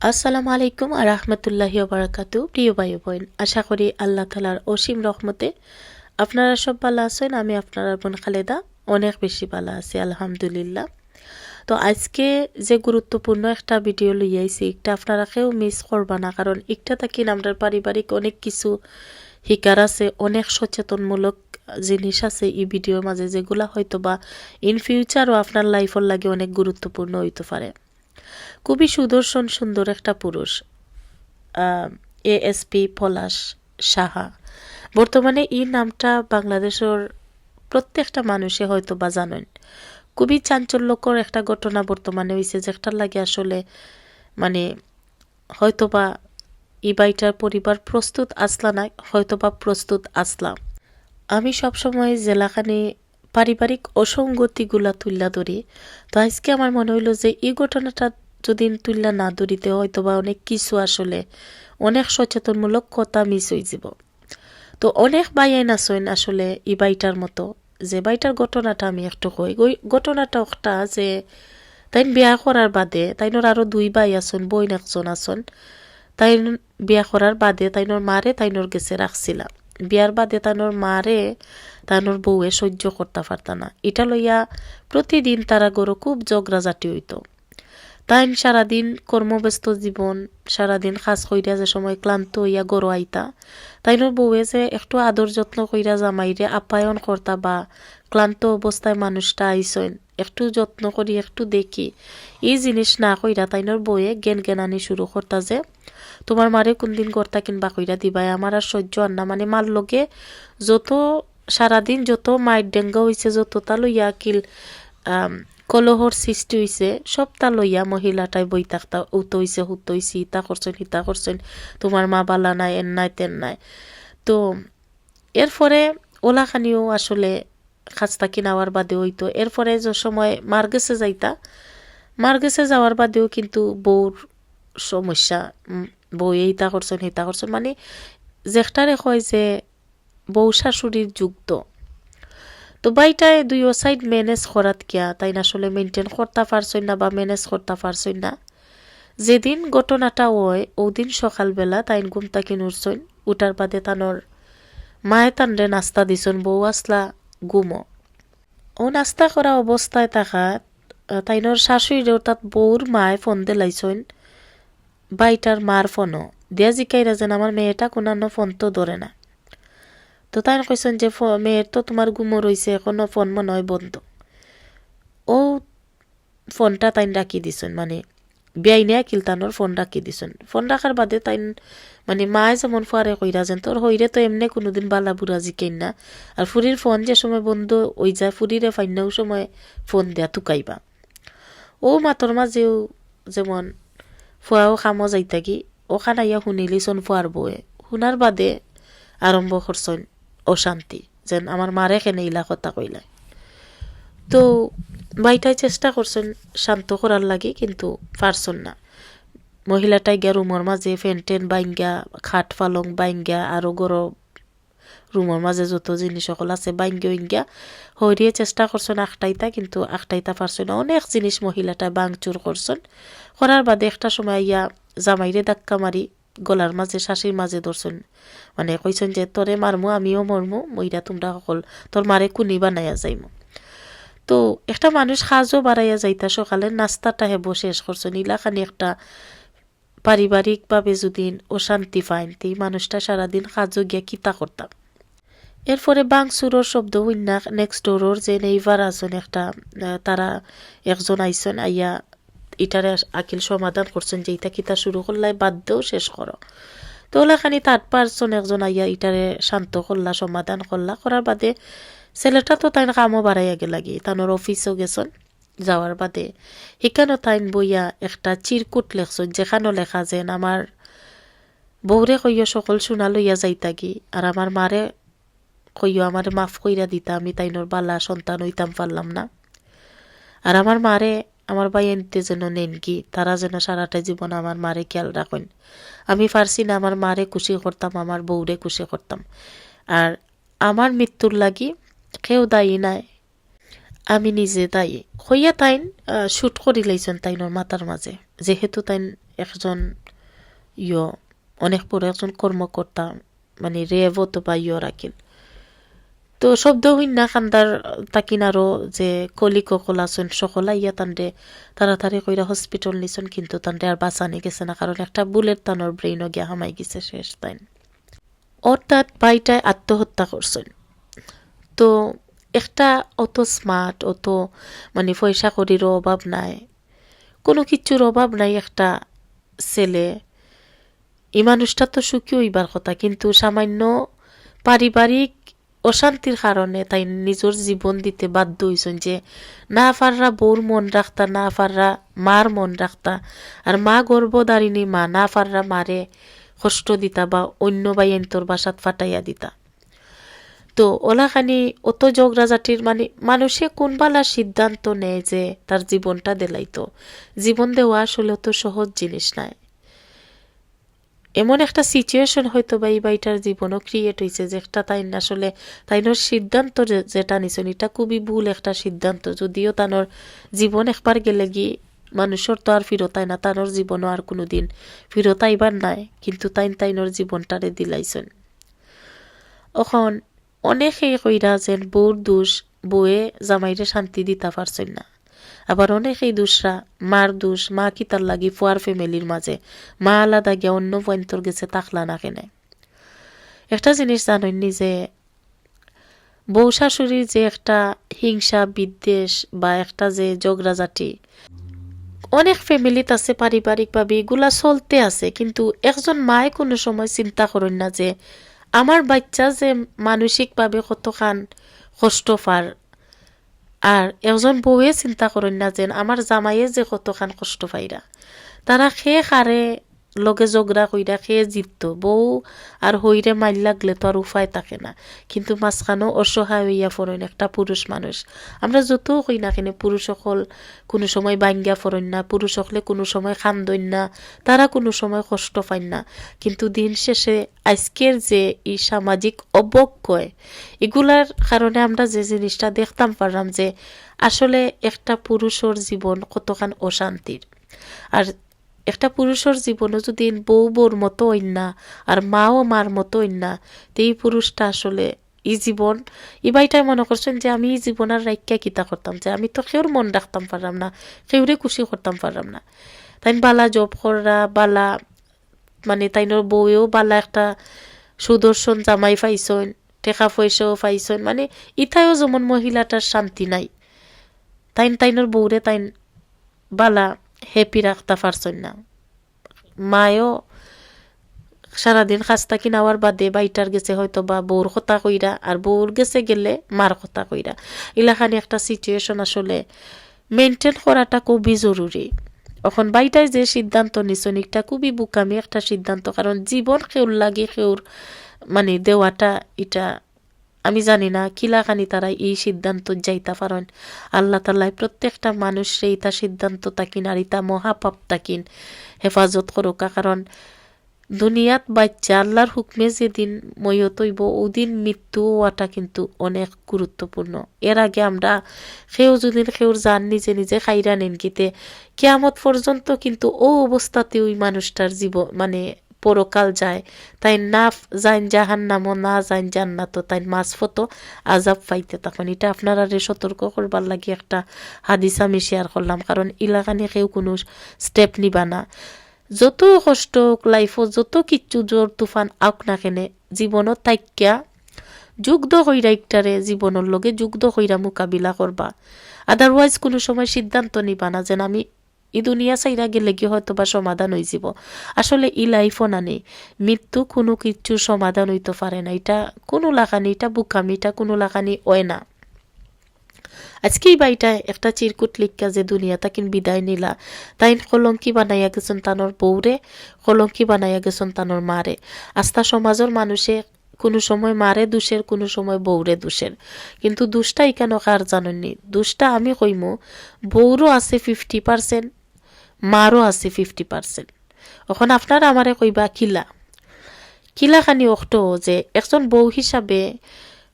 আসসালামু আলাইকুম আর রহমতুল্লাহি বারাকাতু প্রিয় ভাই বোন আশা করি আল্লাহ তালার অসীম রহমতে আপনারা সব ভালো আছেন, আমি আপনার বোন খালেদা অনেক বেশি ভালো আছি, আলহামদুলিল্লাহ। তো আজকে যে গুরুত্বপূর্ণ একটা ভিডিও লইয়াইছি একটা আপনারা কেউ মিস করবা না, কারণ একটা থাকি আমরা পারিবারিক অনেক কিছু শিকার আছে, অনেক সচেতনমূলক জিনিস আছে এই ভিডিওর মাঝে, যেগুলা হয়তো বা ইন ফিউচারও আপনার লাইফের লাগে অনেক গুরুত্বপূর্ণ হইতে পারে। খুবই সুদর্শন সুন্দর একটা পুরুষ এএসপি পলাশ সাহা। বর্তমানে এই নামটা বাংলাদেশের প্রত্যেকটা মানুষে হয়তো বা জানেন। খুবই চাঞ্চল্যকর একটা ঘটনা বর্তমানে হয়েছে যেটার লাগে আসলে মানে হয়তো বা ই বাইটার পরিবার প্রস্তুত আসলা না, হয়তো বা প্রস্তুত আসলাম। আমি সবসময় জেলাখানে পারিবারিক অসঙ্গতিগুলা তুললা ধরি, তো আজকে আমার মনে হইল যে এই ঘটনাটা যদি তুললা না ধরিতে হয়তো বা অনেক কিছু আসলে অনেক সচেতনমূলক কথা মিস হয়ে যাব। তো অনেক বাইয়াইন আসেন আসলে ই বাইটার মতো, যে বাইটার ঘটনাটা আমি একটু কই। ঘটনাটা একটা যে তাই বিয়া করার বাদে তাইনোর আরও দুই বাই আসন বইন একজন আসন তাই বিয়া করার বাদে তাইনোর মারে তাইনোর গেছে রাখছিলাম। বিয়ার বাদে তানোর মারে তানোর বউয়ে সহ্য করতে পারত না। এটা লইয়া প্রতিদিন তারা গরু খুব জগরা জাতি হইত। তাইন সারাদিন কর্মব্যস্ত জীবন, সারাদিন খাস কইরা যে সময় ক্লান্ত হইয়া গরু আইতা, তাইনোর বউয়ে যে একটু আদর যত্ন কইরা জামাইরে আপ্যায়ন করতা বা ক্লান্ত অবস্থায় মানুষটা আইসইন, একটু যত্ন করি, একটু দেখি, এই জিনিস না কইরা তাইনোর বউয়ে জ্ঞান জ্ঞানানি শুরু করতা যে, তোমার মারে কোনদিন কর্তা কিনবা কইরা দিবাই, আমার আর সহ্য আর না। মানে মার লগে যত সারাদিন যত মায়ের ডেঙ্গা হইছে, যত তা লইয়া কিল কলহর সৃষ্টি হইছে, সব তা লইয়া মহিলাটাই বই থাকতা উত হইছে, হুত হইছে, ইতা করছেন হিতা করছেন, তোমার মা বালা নাই, এন নাই, তেন নাই। তো, এরপরে ওলাখানিও আসলে খাস্তা কিনাওয়ার বাদে হইতো। এরপরে যে সময় মার গেছে যাইতা, মার গেছে যাওয়ার বাদেও কিন্তু বউর সমস্যা বউ এইটা করছেন সেইটা করছেন মানে জেঠটারে কয় যে বউ শাশুড়ির যুক্ত। তো বাইটায় দুই সাইড ম্যানেজ করাত কিয়া, তাই আসলে মেনটেন করতে পারছই না বা ম্যানেজ করতে পারছই না। যেদিন ঘটনাটা হয়, ওদিন সকালবেলা তাইন ঘুম তাকি নুরছইন উঠার বাদে তানোর মায়ে তানরে নাস্তা দিছন, বউ আসলা গুমো ও নাস্তা করা অবস্থায় থাকা তাইনোর শাশুড়ি অর্থাৎ বউর মায়ে ফোন দিলাইছইন বাইটার মার ফোনও। দিয়া জিকাইরা যেন আমার মেয়েটা কোনানো ফোন তো ধরে না। তো তাই কইছেন যে মেয়ের তো তোমার গুমো রয়েছে এখনও ফোন মনে হয় বন্ধ। ও ফোনটা তাই রাখি দিছেন মানে বেআইনে কিলতানোর ফোন রাখি দিছেন। ফোন রাখার বাদে তাই মানে মায়ে যেমন ফুয়ারে কইরা যেন তোর হইরে তো এমনি কোনোদিন বালা বুড়া জিকেন না আর ফুরির ফোন যে সময় বন্ধ ওই যায় ফুরিরে ফাইনাও সময় ফোন দেয়া তুকাইবা ও মাতর মাঝেও যেমন ফুয়াও খামো যাইতাকি ওখান আইয়া শুনিলিছন ফুয়ার বউয়ে শুনার বাদে আরম্ভ করছেন অশান্তি যেন আমার মারে কেনে ইলা কথা কইলাই তো বাইটাই চেষ্টা করছেন শান্ত করার লাগে, কিন্তু পারছেন না। মহিলাটাই গিয়া রুমর মাঝে ফেন টেন বাইঙ্গা, খাট পালং বাইঙ্গা, আরও গরম রুমের মাঝে যত জিনিস সকল আছে বাইঙ্গা ইঙ্গা হরিয়ে চেষ্টা করছেন আখটাইতা, কিন্তু আখটাইতা পারছেন না। অনেক জিনিস মহিলাটা বাংচুর করছেন। করার বাদে একটা সময় ইয়া জামাইরে ধাক্কা মারি গলার মাঝে শাশির মাঝে ধরছেন। মানে কইছেন যে, তোরে মারমু, আমিও মরমু, মইরা তোমরা সকল, তোর মারে কুনি বানাইয়া যাইমু। তো একটা মানুষ সাজও বাড়াইয়া যাইতা, সকালে নাস্তাটা হেবো শেষ করছেন। ইলাখানি একটা পারিবারিকভাবে যদি অশান্তি পাইন, তো মানুষটা সারাদিন সাজও গিয়া কিতা করতাম এরপরে বাংসুরোর শব্দ হইনা নেক্সট ডোরোর যে নেইভার আছেন একটা তারা একজন আইসন আইয়া ইটারে আকিল সমাধান করছেন যে ইটা কিতা শুরু করলাই বাধ্যও শেষ করো। তো ওলাখানি থার্ড পার্সন একজন আইয়া ইটারে শান্ত করলা, সমাধান করলা। করার বাদে ছেলেটা তো তাই কামও বাড়াইয়া গেলাগি তানোর অফিসও গেছন যাওয়ার বাদে সেখানে তাইন বইয়া একটা চিরকুট লেখছন যেখানেও লেখা যেন আমার বৌরে কইয়া সকল শোনা লইয়া যাইতাগি আর আমার মারে কইও আমার মাফ কইরা দিতা, আমি তাইনোর বালা সন্তান হইতাম, পারলাম না। আর আমার মারে আমার ভাই এনতে যেন নেন কি, তারা যেন সারাটা জীবন আমার মারে খেয়াল রাখেন। আমি পারছি না আমার মারে খুশি করতাম, আমার বউরে খুশি করতাম। আর আমার মৃত্যুর লাগি কেউ দায়ী নাই। আমি নিজে দায়ী। হইয়া তাইন শুট করি লাইছেন তাইনোর মাতার মাঝে। যেহেতু তাইন একজন ইয়, অনেক বড় একজন কর্মকর্তা মানে রেভ বা ইয় রাখিল তো শব্দ না খান্দার তাকিন আরও যে কলি ককল আছেন, সকলা ইয়া তান্ডে তাড়াতাড়ি কইরা হসপিটাল নিছেন, কিন্তু তান্ডে আর বাঁচানি গেছে না, কারণ একটা বুলেট তানোর ব্রেইনও গিয়া হামাই গেছে শেষ তাইন। অর্থাৎ বাইটায় আত্মহত্যা করছেন। তো একটা অত স্মার্ট অত মানে পয়সা করিরও অভাব নাই, কোনো কিছুর অভাব নাই একটা ছেলে। এই মানুষটা তো সুখী হইবার কথা, কিন্তু সামান্য পারিবারিক অশান্তির কারণে তাই নিজের জীবন দিতে বাধ্য হইছেন যে, না পাররা বউর মন রাখতা, না পাররা মার মন রাখতা। আর মা গর্ভধারিণী মা, না পাররা মারে কষ্ট দিতা বা অন্য বাইন্তর বাসাত ফাটাইয়া দিতা। তো ওলাখানি অত জগরাজাটির মানে মানুষে কোনবালা সিদ্ধান্ত নেয় যে তার জীবনটা দেলাইতো? জীবন দেওয়া আসলে অত সহজ জিনিস নাই। এমন একটা সিচুয়েশন হয়তো বা এই বাড়িটার জীবনও ক্রিয়েট হয়েছে যে একটা তাই আসলে তাইনোর সিদ্ধান্ত যেটা নিছেন এটা খুবই ভুল একটা সিদ্ধান্ত। যদিও তানোর জীবন একবার গেলে গিয়ে মানুষের তো আর ফিরত আয় না, তানোর জীবনও আর কোনোদিন ফিরত আইবার নাই, কিন্তু তাইন তাইনোর জীবনটারে দিলাইছেন। এখন অনেকেই কইরা যেন বউর দোষ বউয়ে জামাইরে শান্তি দিতে পারছেন না। আবার অনেকেই দোষরা মার দোষ, মা কি তার লাগি ফুয়ার ফ্যামিলির মাঝে? মা আলাদা গিয়া অন্য পয়েন্টর গেছে, তাকলা না কেনে। একটা জিনিস জানেননি যে বউ শাশুড়ির যে একটা হিংসা, বিদ্বেষ বা একটা যে জগরাজাটি অনেক ফ্যামিলিত আছে পারিবারিকভাবে, এগুলা চলতে আছে, কিন্তু একজন মায়ে কোনো সময় চিন্তা করেন না যে, আমার বাচ্চা যে মানসিকভাবে কতখান কষ্ট পার আর একজন বউয়ে চিন্তা করেন না যেন আমার জামাইয়ে যে কতখান কষ্ট পাইরা। তারা খেয়ে খারে লগে জগরা কইরা খেয়ে জিতত বউ আর হইরে মাইল লাগলে তো আর উপায় থাকে না। কিন্তু মাঝখানেও অসহায় হইয়া ফরেন একটা পুরুষ মানুষ। আমরা যত কই না কেন, পুরুষ সকল কোনো সময় বাঙ্গিয়া ফরেন না, পুরুষ সকলে কোনো সময় খান্দইন না, তারা কোনো সময় কষ্ট পাইন না। কিন্তু দিন শেষে আজকের যে এই সামাজিক অবক্ষয়, এগুলার কারণে আমরা যে জিনিসটা দেখতাম পারলাম যে আসলে একটা পুরুষের জীবন কতখান অশান্তির। আর একটা পুরুষের জীবনে যদি বউ বউর মতো না, আর মাও মার মতো না, তো এই পুরুষটা আসলে ই জীবন। এই বাইটাই মনে করছেন যে আমি এই জীবন আর রাইকা কিতা করতাম, যে আমি তো কেউর মন রাখতাম পারলাম না কেউরে খুশি করতাম পারলাম না। তাই বালা জব করা বালা মানে তাইনোর বউয়েও বালা একটা সুদর্শন জামাই পাইছন, টেকা পয়সাও পাইছন মানে ইথায়ও যেমন মহিলাটার শান্তি নাই। তাইন তাইনোর বউরে তাইন বালা হ্যাপি রাখতে পারছন না মায়ও সারাদিন খাস্তা কিনাওয়ার বাদে বাইটার গেছে হয়তো বা বউর কথা কইরা আর বউর গেছে গেলে মার কথা কইরা ইলাখানি একটা সিচুয়েশন আসলে মেনটেন করাটা খুবই জরুরি এখন বাইটায় যে সিদ্ধান্ত নিছেন এটা খুবই বুকামি একটা সিদ্ধান্ত কারণ জীবন খেউর লাগে খেউর মানে দেওয়াটা এটা আমি জানি না কিলাখানি তারা এই সিদ্ধান্ত যাইতা পারেন। আল্লাহ তাল্লাহ প্রত্যেকটা মানুষরে ইতা সিদ্ধান্ত তাকিন আর ইতা মহাপাপ তাকিন। হেফাজত করুকা, কারণ দুনিয়াত বাচ্চা আল্লাহর হুকমে যেদিন ময়ত হইব ওদিন মৃত্যু হওয়াটা কিন্তু অনেক গুরুত্বপূর্ণ। এর আগে আমরা সেও যদি সেওর জান নিজে নিজে খাইরা নেন কিতে, কেয়ামত পর্যন্ত কিন্তু ও অবস্থাতে ওই মানুষটার জীব মানে পরকাল যায়। তাই না যাইন জাহান নামও না যাইন জান্নাত তাই মাছ ফতো আজাব পাইতে তখন এটা আপনারা সতর্ক করবার লাগে একটা হাদিস আমি শেয়ার করলাম, কারণ ইলাকানি কেউ কোনো স্টেপ নিবা না। যত কষ্ট হোক যত কিচ্ছু জোর তুফান আউক না কেনে জীবনত তাইক্যা যুগ্ধ হইরা ইকটারে জীবনের লগে যুগ্ধ হইরা মোকাবিলা করবা। আদারওয়াইজ কোনো সময় সিদ্ধান্ত নিবা না যেন আমি ই দুনিয়া চাইরা গেলে কি হয়তো বা সমাধান হয়ে যাব আসলে ই লাইফও না নেই। মৃত্যু কোনো কিছুর সমাধান হইতে পারে না। এটা কোনো লাগানি এটা বুকামি, এটা কোনো লাগানি হয় না। আজকেই বাইটা একটা চিরকুট লিখা যে, দুনিয়া তাকিন বিদায় নিলা। তাই কলঙ্কি বানাইয়া গেছেন তানোর বউরে, কলঙ্কি বানাইয়া গেছেন তানোর মারে। আস্থা সমাজের মানুষে কোনো সময় মারে দোষের, কোনো সময় বউরে দোষের। কিন্তু দুষ্টা কেন কার জানেননি দুষ্টা আমি কইমু, বউরও আছে ফিফটি পার্সেন্ট মারও আছে ফিফটি পার্সেন্ট এখন আপনারা আমারে কইবা কিলা। কিলাখানি অক্ত যে একজন বউ হিসাবে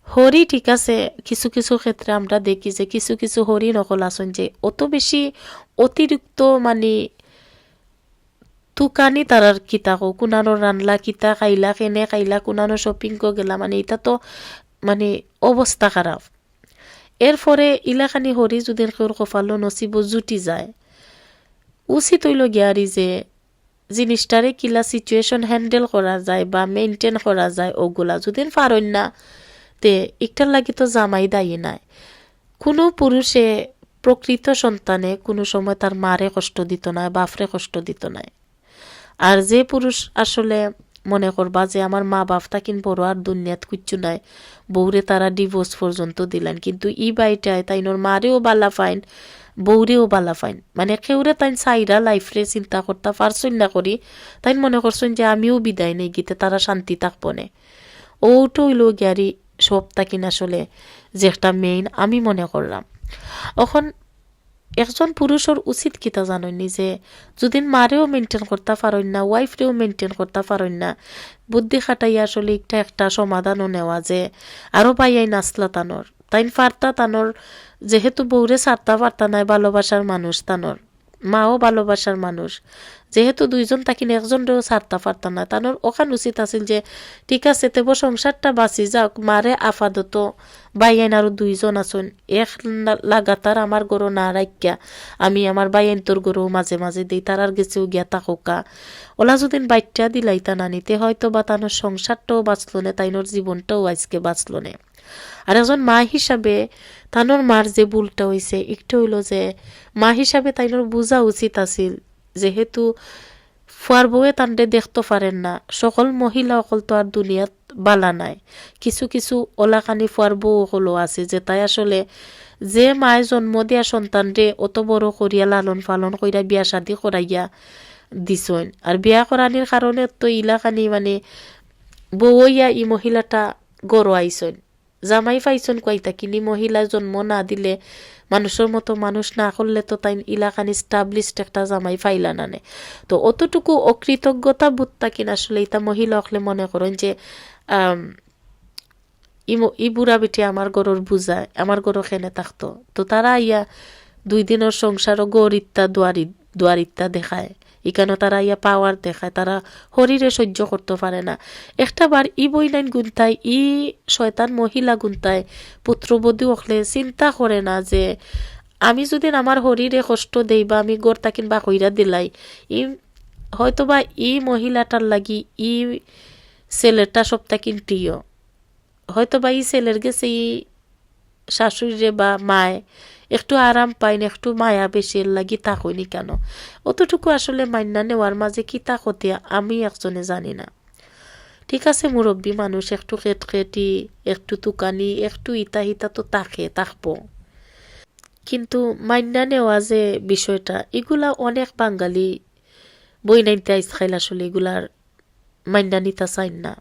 হরি ঠিক আছে, কিছু কিছু ক্ষেত্রে আমরা দেখি যে কিছু কিছু হরি নকল আসন যে অত বেশি অতিরিক্ত মানে তুকানি তারার কিতা কো কুনানো রানলা কিতা, খাইলা কেনে, খাইলা কুনানো শপিং কো গেলা মানে এটা তো মানে অবস্থা খারাপ এরপরে ইলাখানি হরি যদি কপালো নসিব জুটি যায়। উচিত হইল গিয়ারি যে জিনিসটারে কিলা সিচুয়েশন হ্যান্ডেল করা যায় বা মেনটেন করা যায়, ওগুলা যদি পারন না, তে একটার লাগি তো জামাই দায়ী নাই। কোনো পুরুষে প্রকৃত সন্তানে কোনো সময় তার মারে কষ্ট দিত না, বাপরে কষ্ট দিত নাই আর যে পুরুষ আসলে মনে করবা যে আমার মা বাপ তাকিন বড় আর দুনিয়াত কুচ্ছু নাই, বউরে তারা ডিভোর্স পর্যন্ত দিলেন, কিন্তু ই বাইটায় তাইনোর মারেও বালা ফাইন বউরেও বালা ফাইন মানে কেউরে তাই সাইরা লাইফরে চিন্তা করতে পারছই না করি তাই মনে করছেন যে আমিও বিদায় নেই, গীতে তারা শান্তি থাকব নে ওটো হইল গ্যারি সব তাকিন আসলে যে একটা মেইন আমি মনে করলাম এখন একজন পুরুষের উচিত কিতা জাননি যে যদি মারেও মেনটেন করতে পারেন না ওয়াইফরেও মেনটেন করতে পারেন না, বুদ্ধি খাটাই আসলে একটা একটা সমাধানও নেওয়া যে আরও পাইয়াই নাচলা তানোর তাইন ফার্তা তানোর, যেহেতু বউরে সারতা পারতা নাই ভালোবাসার মানুষ তানোর, মাও ভালোবাসার মানুষ। যেহেতু দুইজন তাকিন, একজনরেও ছাড়তা পারতাম না তানোর ওখান উচিত আছিল যে, ঠিক আছে, তেব সংসারটা বাঁচি যাওক মারে আপাতত বাইয়াইন আরও দুইজন আছেন। এক লাগাতার আমার গরু না রাখিয়া আমি আমার বাইয়াইন তোর গরু মাঝে মাঝে দিই তারার গেছেও গিয়া তাকোকা। ওলা যদি বাইটটা দিলাইতা না নিতে হয়তো বা তানোর সংসারটাও বাঁচলো না, তাইনোর জীবনটাও আজকে বাঁচলো না। আর একজন মা হিসাবে তানোর মার যে ভুলটা হয়েছে একটু হইল যে মা হিসাবে তাইনোর বোঝা উচিত আছিল। যেহেতু ফুয়ার বউয়ে তান্ডে দেখতে পারেন না। সকল মহিলা অকল তো আর দুনিয়াত বালা নাই। কিছু কিছু ওলাকানি ফুয়ার বউ হলো আছে যে তাই আসলে যে মায়ে জন্ম দিয়া সন্তানরে অত বড় করিয়া লালন পালন কইরা বিয়া শাদি করাইয়া দিছইন আর বিয়া করানির কারণে তো ইলাকানি মানে বউইয়া ই মহিলাটা গড় আইসইন জামাই পাইছন কইতা কিনি মহিলা জন্ম না দিলে মানুষের মতো মানুষ না করলে তো তাই ইলাকান স্টাবলিশড একটা জামাই ফাইলা নানে তো অতটুকু অকৃতজ্ঞতা বুত্তা কিনা আসলে ইতা মহিলা হলে মনে করেন যে ই বুড়া বেটি আমার গরুর বুঝায় আমার গরু খেনে থাকতো। তো তারা ইয়া দুই দিনের সংসারও গরিত্তা, দুয়ারি, দুয়ারিত্তা দেখায়। ইকানো তারা ইয়া পাওয়ার দেখায়? তারা শরীরে সহ্য করতে পারে না। একটা বার ই বইলাইন গুনতায় ই শয়তান মহিলা গুনতায় পুত্রবধূ হলে চিন্তা করে না যে, আমি যদি আমার শরীরে কষ্ট দেই বা আমি গড় তাকিন বা কইরা দিলাই, ই হয়তোবা ই মহিলাটার লাগি ই ছেলেটা সপ্তাহিন প্রিয়। হয়তোবা ই ছেলের গেছে ই শাশুড়িরে বা মায় একটু আরাম পাইন, একটু মায়া বেশি লাগি হইনি কেন? অতটুকু আসলে মান্না নেওয়ার মাঝে কি তাকতিয়া আমি একজনে জানি না। ঠিক আছে মুরব্বী মানুষ, একটু খেট খেটি, একটু তুকানি, একটু ইতা হিতা তো তাকে, তাকবো। কিন্তু মান্না নেওয়া যে বিষয়টা, এগুলা অনেক বাঙালি বই নাইতে আইস খাইল আসলে এগুলার মান্না নিতা চাইন না।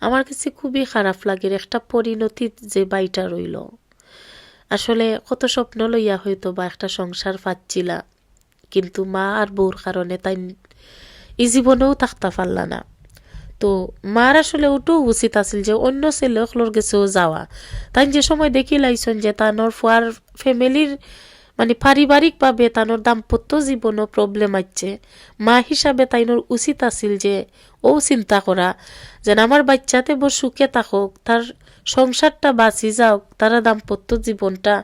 আমার কাছে খুবই খারাপ লাগে একটা পরিণতি যে বাইটা রইল। আসলে কত স্বপ্ন লইয়া হয়তো বা একটা সংসার পাচ্ছিলা কিন্তু মা আর বউর কারণে তাই এই জীবনেও থাকতে পারলা না। তো মার আসলে ওটাও উচিত আছিল যে অন্য ছেলে অকলোর গেছেও যাওয়া। তাই যে সময় দেখি লাইছেন যে তানোর ফুয়ার ফ্যামিলির মানে পারিবারিকভাবে তানোর দাম্পত্য জীবনও প্রবলেম আছে মা হিসাবে তাইনোর উচিত আছিল যে ও চিন্তা করা, যেন আমার বাচ্চাতে বড় সুখে থাকুক, তার সংসারটা বাঁচি যাওক, তারা দাম্পত্য জীবনটা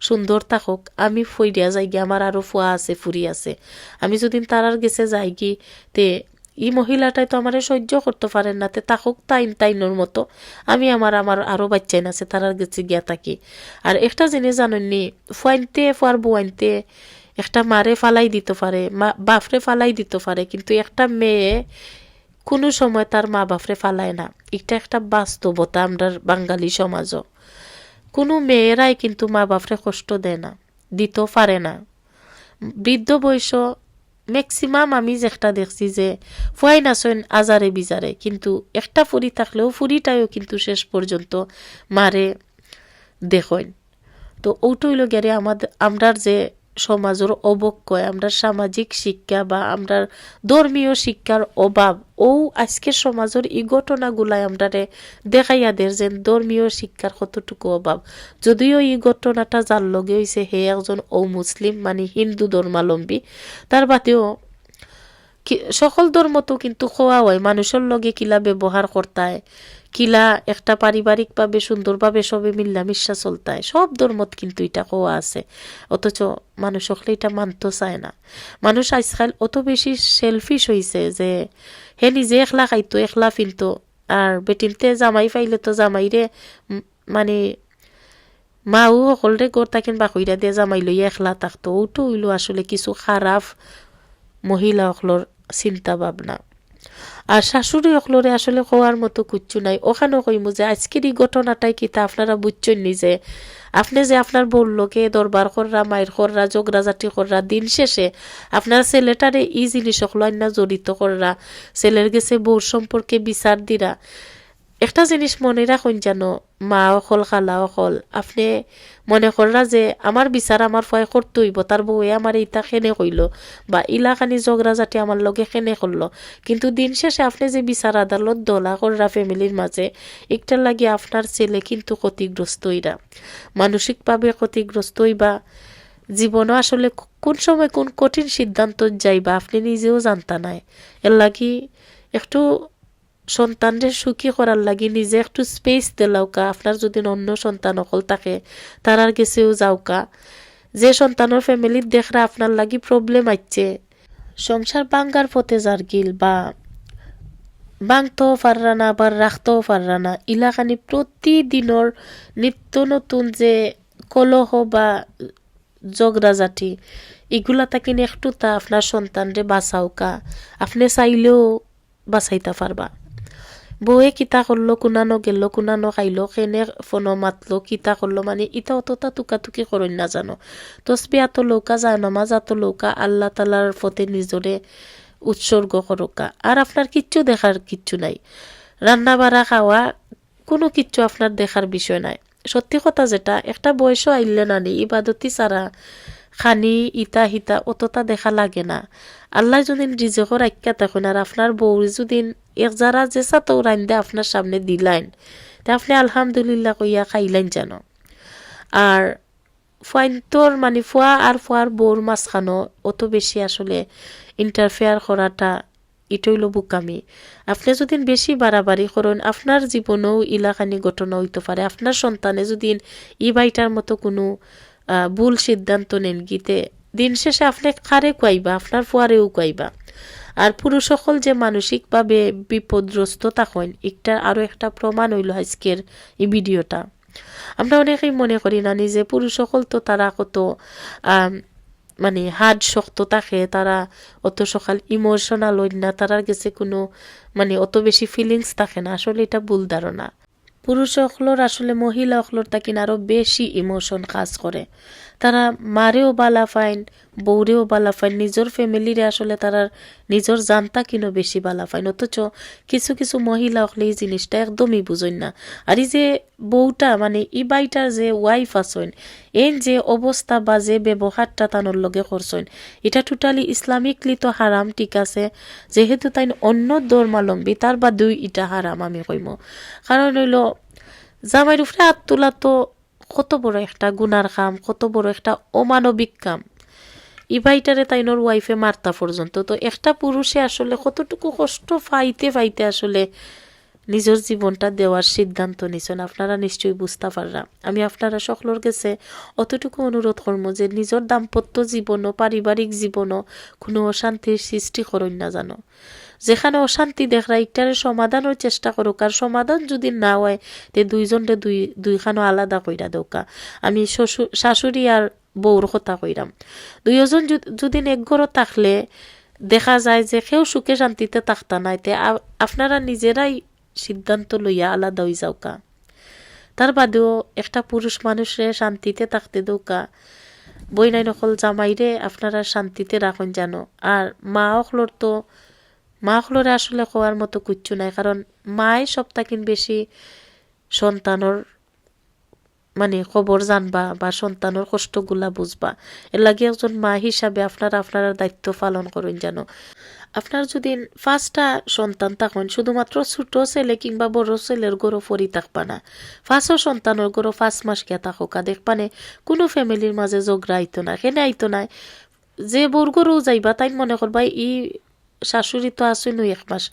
সুন্দর থাকুক। আমি ফইরিয়া যাই গিয়ে আমার আরও ফুয়া আছে ফুরি আছে। আমি যদি তারার গেছে যাই গি তে ই মহিলাটাই তো আমার সহ্য করতে পারেন না, তে তাকুক তাইন তাইনোর মতো। আমি আমার আমার আরও বাচ্চাইন আছে তারার গেছে গিয়া থাকি। আর একটা জিনিস জানেননি ফুয়াইনতে ফুয়ার বুয়াইনতে একটা মারে ফালাই দিতে পারে মা বাপরে ফালাই দিতে পারে কিন্তু একটা মেয়ে কোনো সময় তার মা বাপরে ফালায় না। এটা একটা বাস্তবতা আমরা বাঙালি সমাজও। কোনো মেয়েরাই কিন্তু মা বাপরে কষ্ট দেয় না, দিতেও পারে না। বৃদ্ধ বয়স ম্যাক্সিমাম আমি যেটা দেখছি যে ফুয়াই নাচন আজারে বিজারে, কিন্তু একটা ফুরি থাকলেও ফুরিটাও কিন্তু শেষ পর্যন্ত মারে দেখেন তো ওটো হইল গেলে আমাদের আমরার যে সমাজের অবক্ষয়, আমরা সামাজিক শিক্ষা বা আমরা ধর্মীয় শিক্ষার অভাব, ও আজকের সমাজের এই ঘটনাগুলাই আমরা দেখাইয়া দের যে ধর্মীয় শিক্ষার কতটুকু অভাব। যদিও এই ঘটনাটা যার লগে হয়েছে হে একজন ও মুসলিম মানে হিন্দু ধর্মাবলম্বী, তার বাদেও সকল ধর্ম তো কিন্তু খোয়া হয়, মানুষের লগে কিলা ব্যবহার করতায়। কিলা একটা পারিবারিকভাবে সুন্দরভাবে সবে মিল্লামিশা চলতায়। সব ধর্মত কিন্তু এটা খোয়া আছে। অথচ মানুষ সকলে এটা মানতে চায় না। মানুষ আজকাল অত বেশি সেলফিশ হইছে যে, হে নিজে একলা খাইতো, একলা ফিনতো আর বেটিনতে জামাই পাইলে তো জামাইরে মানে মাও সকলরে গড় তাকেন বাকইরা দিয়ে জামাই লইয়া একলা থাকতো। ওটো হইল আসলে কিছু খারাপ মহিলাসকলৰ চিন্তা ভাবনা। আর শাশুড়ি অকলরে আসলে কোয়ার মতো কুচ্ছু নাই। ওখানেও কইমু যে, আজকের এই ঘটনাটাই কিতা আপনারা বুঝছেন নি যে, আপনি যে আপনার বললোকে দরবার কররা, মায়ের কররা, জগরাজাটি কররা, দিন শেষে আপনার ছেলেটারে এই জিনিস অন্য জড়িত কররা। ছেলের গেছে বউর সম্পর্কে বিচার দিরা। একটা জিনিস মনে রাখুন যেন মা অকল, খালা অকল। আপনি মনে কররা যে আমার বিচার আমার ফয় করতে হইব, তার বউয়ে আমার ইটা খেনে কইল? বা ইলাখানি ঝগড়া জাতি আমার লগে খেনে করল? কিন্তু দিন শেষে আপনি যে বিচার আদালত দলা কররা ফ্যামিলির মাঝে, একটার লাগে আপনার ছেলে কিন্তু ক্ষতিগ্রস্ত হইরা। মানসিকভাবে ক্ষতিগ্রস্ত হইবা। জীবনও আসলে কোন সময় কোন কঠিন সিদ্ধান্ত যাইবা, আপনি নিজেও জানতা নাই। এর লাগি একটু সন্তানদের সুখী করার লাগি নিজে একটু স্পেস দিলাওকা আপনার যদি অন্য সন্তান অকল থাকে তারার গেছেও যাওকা যে সন্তানের ফ্যামিলির দেখরা আপনার লাগি প্রবলেম আইছে সংসার বাঙ্গার পথে যার গিল বা বাংতেও পাররা না আবার রাখতেও পাররা না। ইলাখানি প্রতিদিনের নিত্য নতুন যে কলহ বা জগরাজাটি এগুলা তাকিন একটু তা আপনার সন্তানরে বাঁচাওকা আপনি চাইলেও বাঁচাইতে পারবা। বউয়ে কিতা করল কুনানো গেল কুনানো খাইলো কেনে ফোনো মাতলো কিতা করল মানে ইটা অতটা টুকাটুকি করই না জানো তসবি আত লৌকা যায় নমাজ আত লৌকা আল্লাহ তালার ফতে নিজরে উৎসর্গ করোকা আর আপনার কিচ্ছু দেখার কিচ্ছু নাই রান্না বাড়া খাওয়া কোনো কিচ্ছু আপনার দেখার বিষয় নাই সত্যি কথা যেটা একটা বয়সও আইলে নানি ইবাদতি ছাড়া খানি ইতা হিতা অতটা দেখা লাগে না। আল্লাহ যদি রিজেকর আজ্ঞা তখন আর আপনার বউ যদি এক যারা যে সাতো রান্দে আপনার সামনে দিলাইন, তা আপনি আলহামদুলিল্লাহ কইয়া খাইলেন জানো। আর ফাইনটোর মানে ফুয়া আর ফুয়ার বউর মাঝখানো অত বেশি আসলে ইন্টারফেয়ার করাটা ইটইল বুকামি আপনি যদি বেশি বাড়াবাড়ি করেন আপনার জীবনেও ইলাকানি ঘটনা হইতে পারে আপনার সন্তানে যদি ই বাইটার মতো কোনো ভুল সিদ্ধান্ত নেন গীতে। দিন শেষে আপনি কারে কুয়াইবা? আপনার ফুয়ারেও কুয়াইবা। আর পুরুষ সকল যে মানসিকভাবে বিপদগ্রস্ত তখন একটা আরও একটা প্রমাণ হইল আজকের এই ভিডিওটা। আমরা অনেকেই মনে করি না, নিজে পুরুষ সকল তো তারা কত মানে হাত শক্ত থাকে, তারা অত সকাল ইমোশনাল হই না, তারার গেছে কোনো মানে অত বেশি ফিলিংস থাকে না। আসলে এটা ভুল ধারণা। পুরুষ সকলের আসলে মহিলা সকলের তাকিন আরও বেশি ইমোশন কাজ করে। তারা মারেও বালা ফাইন বউরেও বালা ফাইন নিজের ফ্যামিলিরে আসলে তারার নিজের জানতা কিনো বেশি বালা ফাইন অথচ কিছু কিছু মহিলা হলে এই জিনিসটা একদমই বুঝেন না। আর এই যে বউটা মানে ই বাইটার যে ওয়াইফ আসেন এই যে অবস্থা বা যে ব্যবহারটা তানোর লগে করছেন, এটা টোটালি ইসলামিকলি তো হারাম, ঠিক আছে? যেহেতু তাই অন্য ধর্মালম্বী, তার বা দুই ইটা হারাম আমি কইম। কারণ হইল জামাইর উপরে হাত তো কত বড় একটা গুনার কাম, কত বড় একটা অমানবিক কাম। ইভাইটারে তাইনোর ওয়াইফে মারতা পর্যন্ত। তো একটা পুরুষে আসলে কতটুকু কষ্ট ফাইতে ফাইতে আসলে নিজের জীবনটা দেওয়ার সিদ্ধান্ত নিছেন, আপনারা নিশ্চয়ই বুঝতে পাররা। আমি আপনারা সকলের কাছে অতটুকু অনুরোধ করব যে নিজের দাম্পত্য জীবনও, পারিবারিক জীবনও কোনো অশান্তির সৃষ্টি করেন না জানো। যেখানে অশান্তি দেখরা, একটারে সমাধানের চেষ্টা করুক। আর সমাধান যদি না হয়, তে দুইজনরে দুই দুইখানো আলাদা কইরা দৌকা আমি শ্বশুর শাশুড়ি আর বউর কথা কইরাম দুইজন যদি ঘরও থাকলে দেখা যায় যে কেউ সুখে শান্তিতে থাকতা নাই। তে আপনারা নিজেরাই সিদ্ধান্ত লইয়া আলাদা হয়ে যাওকা। তার বাদেও একটা পুরুষ মানুষে শান্তিতে থাকতে দৌকা। বই নাই নকল জামাইরে আপনারা শান্তিতে রাখুন জানো। আর মা অকলর তো মা অকলরে আসলে কোয়ার মতো কিচ্ছু নাই। কারণ মাই সপ্তাহকিন বেশি সন্তানর মানে খবর জানবা বা সন্তানের কষ্টগুলা বুঝবা। এর লাগে একজন মা হিসাবে আপনারা আপনার দায়িত্ব পালন করুন যেন। আপনার যদি ফার্স্টটা সন্তান তখন শুধুমাত্র ছোট ছেলে কিংবা বড় ছেলের গরো ফরি থাকবা না। ফার্স্টও সন্তানের গরো পাঁচ মাস কে থাকা দেখবানে কোনো ফ্যামিলির মাঝে ঝগড়া আইতো না, কেনে আইতো না। যে বোর গরু যাইবা তাই মনে করবা ই শাশুড়ি তো আসুন এক মাস।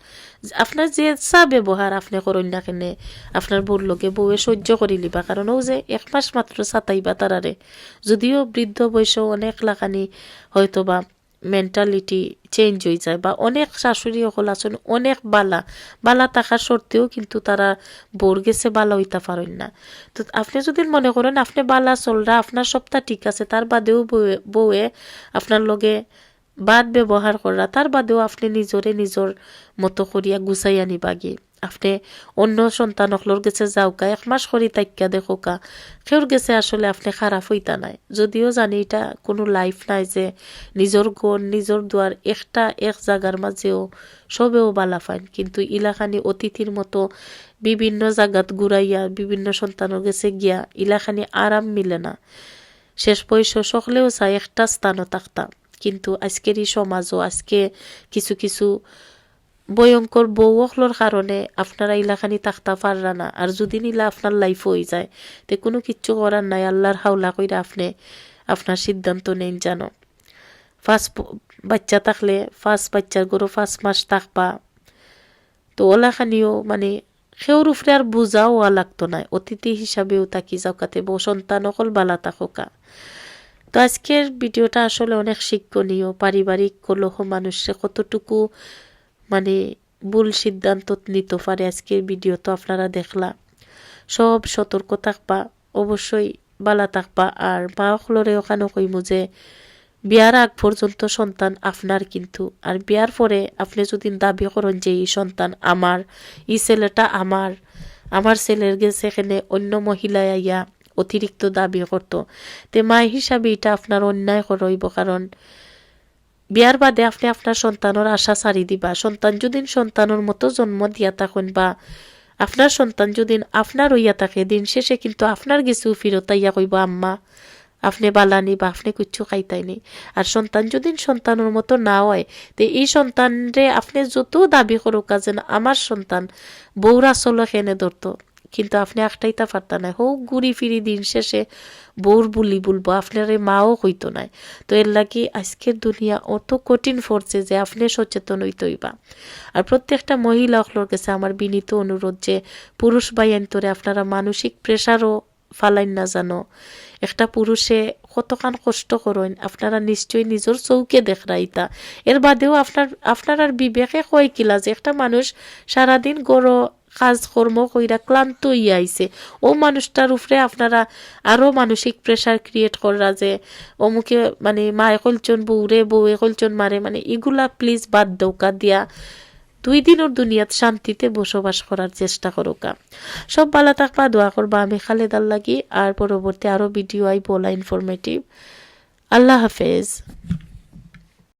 আপনার যে চা ব্যবহার আপনি করেন না কেনে? আপনার বউর লোকে বউয়ে সহ্য করে লিবা, কারণ ও যে এক মাস মাত্র চাতাইবা তারারে। যদিও বৃদ্ধ বয়স অনেক লাখানি হয়তো বা মেন্টালিটি চেঞ্জ হয়ে যায় বা অনেক শাশুড়ি সকল আছেন, অনেক বালা। বালা থাকার সত্ত্বেও কিন্তু তারা বোর গেছে, বালা হইতা পারেন না। তো আপনি যদি মনে করেন, আপনি বালা চলরা, আপনার সপ্তাহ ঠিক আছে, তার বাদেও বউয়ে আপনার লগে বাদ ব্যবহার করা তার বাদেও আপনি নিজরে নিজর মতো করিয়া গুছাই আনিবাগে আপনি অন্য সন্তান অকলর গেছে যাওকা, এক মাস করি তাইকা দেখোকা। কেউর গেছে আসলে আপনি খারাপ হইতা নাই। যদিও জানি এটা কোনো লাইফ নাই যে নিজর গন নিজর দুয়ার একটা এক জায়গার মাঝেও সবেও বালা ফাইন। কিন্তু ইলাখানি অতিথির মতো বিভিন্ন জায়গাত ঘুরাইয়া বিভিন্ন সন্তানের গেছে গিয়া, ইলাখানি আরাম মিলে না। শেষ বয়স সকলেও চাই একটা স্থানও থাকতাম কিন্তু আজকের এই সমাজও, আজকে কিছু কিছু ভয়ঙ্কর বউকলর কারণে আপনারা ইলাখানি থাকতা পাররা না। আর যদি নিলা আপনার লাইফ হয়ে যায়, তে কোনো কিচ্ছু করার নাই। আল্লাহর হাওলা কইরা আপনি, আপনার সিদ্ধান্ত নেন জানো। ফার্স্ট বাচ্চা থাকলে ফার্স্ট বাচ্চার গরু ফার্স্ট মাস থাকবা। তো ওলাখানিও মানে সেওর উপরে আর বুঝাও লাগতো না। অতিথি হিসাবেও তাকি যাও কাতে বউ সন্তান অকল বালা থাকা তো আজকের ভিডিওটা আসলে অনেক শিক্ষণীয়, পারিবারিক কলহ মানুষে কতটুকু মানে ভুল সিদ্ধান্ত নিতে পারে আজকের ভিডিও তো আপনারা দেখলা সব সতর্ক থাকবা, অবশ্যই বালা থাকবা। আর মা হলরে ওখানে কইমু যে, বিয়ার আগ পর্যন্ত সন্তান আপনার কিন্তু। আর বিয়ার পরে আপনি যদি দাবি করেন যে এই সন্তান আমার, এই ছেলেটা আমার আমার ছেলের গেছে এখানে অন্য মহিলা আইয়া অতিরিক্ত দাবি করত। তে মা হিসাবে এটা আপনার অন্যায় করইব কারণ বিয়ার বাদে আপনি আপনার সন্তানের আশা ছাড়ি দিবা। সন্তান যদি সন্তানের মতো জন্ম দিয়া থাকুন বা আপনার সন্তান যদি আপনার হইয়া থাকে, দিন শেষে কিন্তু আপনার কিছু ফিরত ইয়া কইব, আম্মা, আপনি বালানি বা আপনি কিচ্ছু খাইতাইনি। আর সন্তান যদি সন্তানের মতো না হয়, তো এই সন্তানরে আপনি যত দাবি করুক যেন আমার সন্তান বৌরা চলো খেনে ধরতো। কিন্তু আপনি একটাইতা পারতা নাই। হোক ঘুরি ফিরি দিন শেষে বউর বুলি বলব, আপনার মাও হইতো নাই। তো এর লাগি আজকের দুনিয়া অত কঠিন পড়ছে যে আপনি সচেতন হইতে হইবা আর প্রত্যেকটা মহিলা অকলোর কাছে আমার বিনীত অনুরোধ যে পুরুষ বাই আইন্তরে আপনারা মানসিক প্রেশারও ফালাইন না জানো। একটা পুরুষে কতখান কষ্ট করেন, আপনারা নিশ্চয়ই নিজের চৌকে দেখরাইতা এর বাদেও আপনার আপনার আর বিবেকে কয় কিলা যে একটা মানুষ সারাদিন গড় কাজ কর্ম কইরা ক্লান্ত হইয়া আইছে ও মানুষটার উপরে আপনারা আরও মানসিক প্রেশার ক্রিয়েট করা যে, অমুকে মানে মা একলচন বউরে বউ একলচন মারে মানে এগুলা প্লিজ বাদ দৌকা দিয়া দুই দিনের দুনিয়াত শান্তিতে বসবাস করার চেষ্টা করোকা সব ভালো থাকবা দোয়া করবা আমি খালেদার লাগি, আর পরবর্তী আরও ভিডিও আই বলা ইনফরমেটিভ আল্লাহ হাফেজ।